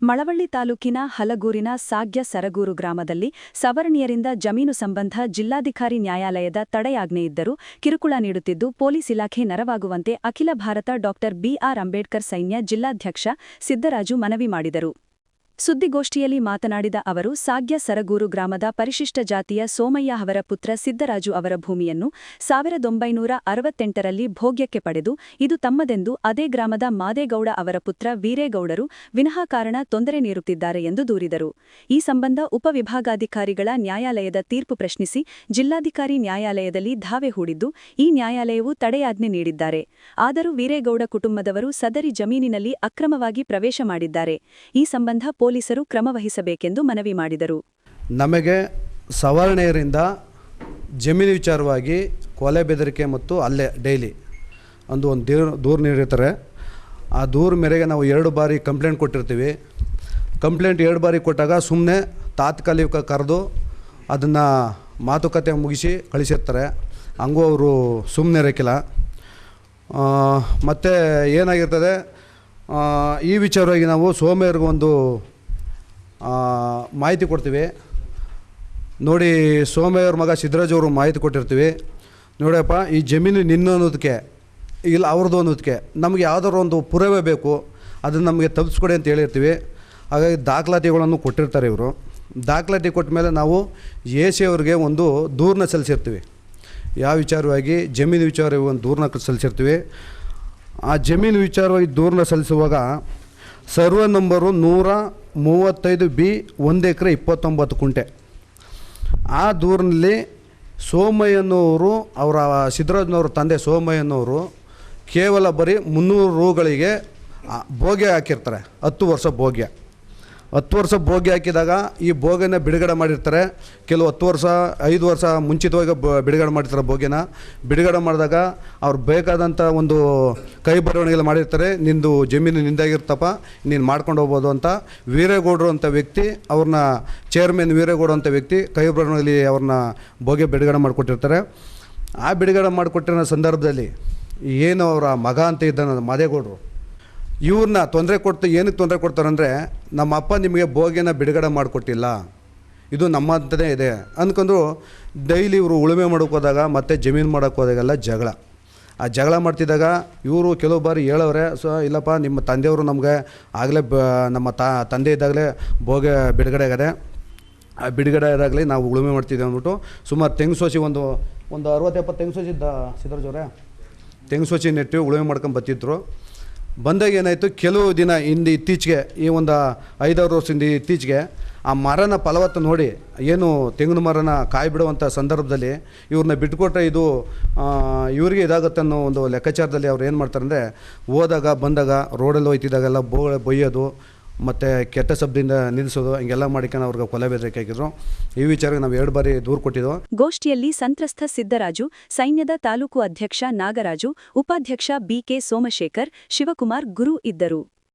ಮಳವಳ್ಳಿ ತಾಲೂಕಿನ ಹಲಗೂರಿನ ಸಾಗ್ಯ ಸರಗೂರು ಗ್ರಾಮದಲ್ಲಿ ಸವರ್ಣೀಯರಿಂದ ಜಮೀನು ಸಂಬಂಧ ಜಿಲ್ಲಾಧಿಕಾರಿ ನ್ಯಾಯಾಲಯದ ತಡೆಯಾಜ್ಞೆ ಇದ್ದರೂ ಕಿರುಕುಳ ನೀಡುತ್ತಿದ್ದು ಪೊಲೀಸ್ ಇಲಾಖೆ ನೆರವಾಗುವಂತೆ ಅಖಿಲ ಭಾರತ ಡಾ ಬಿಆರ್ ಅಂಬೇಡ್ಕರ್ ಸೈನ್ಯ ಜಿಲ್ಲಾಧ್ಯಕ್ಷ ಸಿದ್ದರಾಜು ಮನವಿ ಮಾಡಿದರು. ಸುದ್ದಿಗೋಷ್ಠಿಯಲ್ಲಿ ಮಾತನಾಡಿದ ಅವರು, ಸಾಗ್ಯ ಸರಗೂರು ಗ್ರಾಮದ ಪರಿಶಿಷ್ಟ ಜಾತಿಯ ಸೋಮಯ್ಯ ಅವರ ಪುತ್ರ ಸಿದ್ದರಾಜು ಅವರ ಭೂಮಿಯನ್ನು ಸಾವಿರದೊಂಬೈನೂರ ಅರವತ್ತೆಂಟರಲ್ಲಿ ಭೋಗ್ಯಕ್ಕೆ ಪಡೆದು, ಇದು ತಮ್ಮದೆಂದು ಅದೇ ಗ್ರಾಮದ ಮಾದೇಗೌಡ ಅವರ ಪುತ್ರ ವೀರೇಗೌಡರು ವಿನಃ ಕಾರಣ ತೊಂದರೆ ನೀಡುತ್ತಿದ್ದಾರೆ ಎಂದು ದೂರಿದರು. ಈ ಸಂಬಂಧ ಉಪವಿಭಾಗಾಧಿಕಾರಿಗಳ ನ್ಯಾಯಾಲಯದ ತೀರ್ಪು ಪ್ರಶ್ನಿಸಿ ಜಿಲ್ಲಾಧಿಕಾರಿ ನ್ಯಾಯಾಲಯದಲ್ಲಿ ಧಾವೆ ಹೂಡಿದ್ದು, ಈ ನ್ಯಾಯಾಲಯವು ತಡೆಯಾಜ್ಞೆ ನೀಡಿದ್ದಾರೆ. ಆದರೂ ವೀರೇಗೌಡ ಕುಟುಂಬದವರು ಸದರಿ ಜಮೀನಿನಲ್ಲಿ ಅಕ್ರಮವಾಗಿ ಪ್ರವೇಶ ಮಾಡಿದ್ದಾರೆ. ಈ ಸಂಬಂಧ ಪೊಲೀಸರು ಕ್ರಮವಹಿಸಬೇಕೆಂದು ಮನವಿ ಮಾಡಿದರು. ನಮಗೆ ಸವರ್ಣೆಯರಿಂದ ಜಮೀನು ವಿಚಾರವಾಗಿ ಕೊಲೆ ಬೆದರಿಕೆ ಮತ್ತು ಅಲ್ಲೇ ಡೈಲಿ ಒಂದು ಒಂದು ದೂರು ದೂರು ನೀಡಿರ್ತಾರೆ. ಆ ದೂರ ಮೇರೆಗೆ ನಾವು ಎರಡು ಬಾರಿ ಕಂಪ್ಲೇಂಟ್ ಕೊಟ್ಟಿರ್ತೀವಿ. ಕಂಪ್ಲೇಂಟ್ ಎರಡು ಬಾರಿ ಕೊಟ್ಟಾಗ ಸುಮ್ಮನೆ ತಾತ್ಕಾಲಿಕ ಕರೆದು ಅದನ್ನು ಮಾತುಕತೆ ಮುಗಿಸಿ ಕಳಿಸಿರ್ತಾರೆ. ಹಂಗೂ ಅವರು ಸುಮ್ಮನೆ ಇರೋಕ್ಕಿಲ್ಲ. ಮತ್ತು ಏನಾಗಿರ್ತದೆ? ಈ ವಿಚಾರವಾಗಿ ನಾವು ಸೋಮೇರ್ಗೊಂದು ಆ, ಮಾಹಿತಿ ಕೊಡ್ತೀವಿ. ನೋಡಿ ಸೋಮಯ್ಯವ್ರ ಮಗ ಸಿದ್ದರಾಜ್ ಅವರು ಮಾಹಿತಿ ಕೊಟ್ಟಿರ್ತೀವಿ. ನೋಡಪ್ಪ, ಈ ಜಮೀನು ನಿನ್ನ ಅನ್ನೋದಕ್ಕೆ, ಇಲ್ಲ ಅವ್ರದ್ದು ಅನ್ನೋದಕ್ಕೆ ನಮಗೆ ಯಾವ್ದಾದ್ರು ಒಂದು ಪುರಾವೆ ಬೇಕು. ಅದನ್ನು ನಮಗೆ ತಪ್ಪಿಸ್ಕೊಡಿ ಅಂತ ಹೇಳಿರ್ತೀವಿ. ಹಾಗಾಗಿ ದಾಖಲಾತಿಗಳನ್ನು ಕೊಟ್ಟಿರ್ತಾರೆ ಇವರು. ದಾಖಲಾತಿ ಕೊಟ್ಟ ಮೇಲೆ ನಾವು ಎ ಸಿ ಅವ್ರಿಗೆ ಒಂದು ದೂರನ್ನ ಸಲ್ಲಿಸಿರ್ತೀವಿ. ಯಾವ ವಿಚಾರವಾಗಿ? ಜಮೀನು ವಿಚಾರವಾಗಿ ಒಂದು ದೂರನ್ನ ಸಲ್ಲಿಸಿರ್ತೀವಿ. ಆ ಜಮೀನು ವಿಚಾರವಾಗಿ ದೂರನ್ನ ಸಲ್ಲಿಸುವಾಗ ಸರ್ವೆ ನಂಬರು ನೂರ ಮೂವತ್ತೈದು ಬಿ ಒಂದು ಎಕರೆ ಇಪ್ಪತ್ತೊಂಬತ್ತು ಕುಂಟೆ. ಆ ದೂರಿನಲ್ಲಿ ಸೋಮಯ್ಯನವರು, ಅವರ ಸಿದ್ದರಾಜನವ್ರ ತಂದೆ ಸೋಮಯ್ಯನವರು ಕೇವಲ ಬರೀ ಮುನ್ನೂರು ರೂಗಳಿಗೆ ಭೋಗ್ಯ ಹಾಕಿರ್ತಾರೆ, ಹತ್ತು ವರ್ಷ ಭೋಗ್ಯ. ಹತ್ತು ವರ್ಷ ಭೋಗಿ ಹಾಕಿದಾಗ ಈ ಭೋಗಿನ ಬಿಡುಗಡೆ ಮಾಡಿರ್ತಾರೆ. ಕೆಲವು ಹತ್ತು ವರ್ಷ, ಐದು ವರ್ಷ ಮುಂಚಿತವಾಗಿ ಬ, ಬಿಡುಗಡೆ ಮಾಡಿರ್ತಾರೆ ಭೋಗಿನ. ಬಿಡುಗಡೆ ಮಾಡಿದಾಗ ಅವ್ರು ಬೇಕಾದಂಥ ಒಂದು ಕೈ ಬರವಣಿಗೆಲ್ಲ ಮಾಡಿರ್ತಾರೆ. ನಿಂದು ಜಮೀನು ನಿಂದಾಗಿರ್ತಪ್ಪ, ನೀನು ಮಾಡ್ಕೊಂಡು ಹೋಗ್ಬೋದು ಅಂತ. ವೀರೇಗೌಡರು ಅಂತ ವ್ಯಕ್ತಿ, ಅವ್ರನ್ನ ಚೇರ್ಮನ್ ವೀರೇಗೌಡ ಅಂತ ವ್ಯಕ್ತಿ ಕೈ ಬರವಣಿಗೆಯಲ್ಲಿ ಅವ್ರನ್ನ ಭೋಗಿ ಬಿಡುಗಡೆ ಮಾಡಿಕೊಟ್ಟಿರ್ತಾರೆ. ಆ ಬಿಡುಗಡೆ ಮಾಡಿಕೊಟ್ಟಿರೋ ಸಂದರ್ಭದಲ್ಲಿ ಏನು ಅವರ ಮಗ ಅಂತ ಇದ್ದಾನೆ ಮಾದೇಗೌಡರು? ಇವ್ರನ್ನ ತೊಂದರೆ ಕೊಡ್ತು ಏನಕ್ಕೆ ತೊಂದರೆ ಕೊಡ್ತಾರಂದರೆ ನಮ್ಮ ಅಪ್ಪ ನಿಮಗೆ ಬೋಗಿನ ಬಿಡುಗಡೆ ಮಾಡಿಕೊಟ್ಟಿಲ್ಲ. ಇದು ನಮ್ಮಂತನೇ ಇದೆ. ಅಂದ್ಕೊಂಡು ಡೈಲಿ ಇವರು ಉಳುಮೆ ಮಾಡೋಕೆ ಹೋದಾಗ ಮತ್ತು ಜಮೀನು ಮಾಡೋಕೆ ಹೋದಾಗೆಲ್ಲ ಜಗಳ. ಆ ಜಗಳ ಮಾಡ್ತಿದ್ದಾಗ ಇವರು ಕೆಲವು ಬಾರಿ ಹೇಳವ್ರೆ, ಸೊ, ಇಲ್ಲಪ್ಪ, ನಿಮ್ಮ ತಂದೆಯವರು ನಮಗೆ ಆಗಲೇ ಬ, ನಮ್ಮ ತಾ, ತಂದೆ ಇದ್ದಾಗಲೇ ಭೋಗ ಬಿಡುಗಡೆ ಆಗದೆ. ಆ ಬಿಡುಗಡೆ ಆದಾಗಲೇ ನಾವು ಉಳುಮೆ ಮಾಡ್ತಿದ್ದೆ ಅಂದ್ಬಿಟ್ಟು ಸುಮಾರು ತೆಂಗು ಸೋಸಿ ಒಂದು ಒಂದು ಅರವತ್ತು ಎಪ್ಪತ್ತು ತೆಂಗು ಸೋಸಿ ಇದ್ದ ಅವರೇ. ತೆಂಗು ಸೋಸಿ ನೆಟ್ಟು ಉಳುಮೆ ಮಾಡ್ಕೊಂಡು ಬರ್ತಿದ್ರು ಬಂದಾಗ ಏನಾಯಿತು? ಕೆಲವು ದಿನ ಹಿಂದೆ ಇತ್ತೀಚೆಗೆ, ಈ ಒಂದು ಐದಾರು ವರ್ಷದಿಂದ ಇತ್ತೀಚೆಗೆ ಆ ಮರನ ಫಲವತ್ತ ನೋಡಿ, ಏನು ತೆಂಗಿನ ಮರನ ಕಾಯಿ ಬಿಡುವಂಥ ಸಂದರ್ಭದಲ್ಲಿ ಇವ್ರನ್ನ ಬಿಟ್ಕೊಟ್ರೆ ಇದು ಇವರಿಗೆ ಇವ್ರಿಗೆ ಇದಾಗುತ್ತೆ ಅನ್ನೋ ಒಂದು ಲೆಕ್ಕಾಚಾರದಲ್ಲಿ ಅವ್ರು ಏನು ಮಾಡ್ತಾರೆ ಅಂದರೆ ಹೋದಾಗ ಬಂದಾಗ ರೋಡಲ್ಲಿ ಹೋಯ್ತಿದ್ದಾಗೆಲ್ಲ ಬೋ ಬೊಯ್ಯೋದು ಮತ್ತು ಕೆಟ್ಟ ಶಬ್ದದಿಂದ ನಿಲ್ಲಿಸೋದು, ಹಿಂಗೆಲ್ಲ ಮಾಡಿಕೊಂಡು ಅವ್ರಿಗೆ ಕೊಲೆ ಬೆದರಿಕೆ ಈ ವಿಚಾರ ನಾವು ಎರಡು ಬಾರಿ ದೂರು ಕೊಟ್ಟಿದ್ದೋ. ಗೋಷ್ಠಿಯಲ್ಲಿ ಸಂತ್ರಸ್ತ ಸಿದ್ದರಾಜು, ಸೈನ್ಯದ ತಾಲೂಕು ಅಧ್ಯಕ್ಷ ನಾಗರಾಜು, ಉಪಾಧ್ಯಕ್ಷ ಬಿಕೆ ಸೋಮಶೇಖರ್, ಶಿವಕುಮಾರ್ ಗುರು ಇದ್ದರು.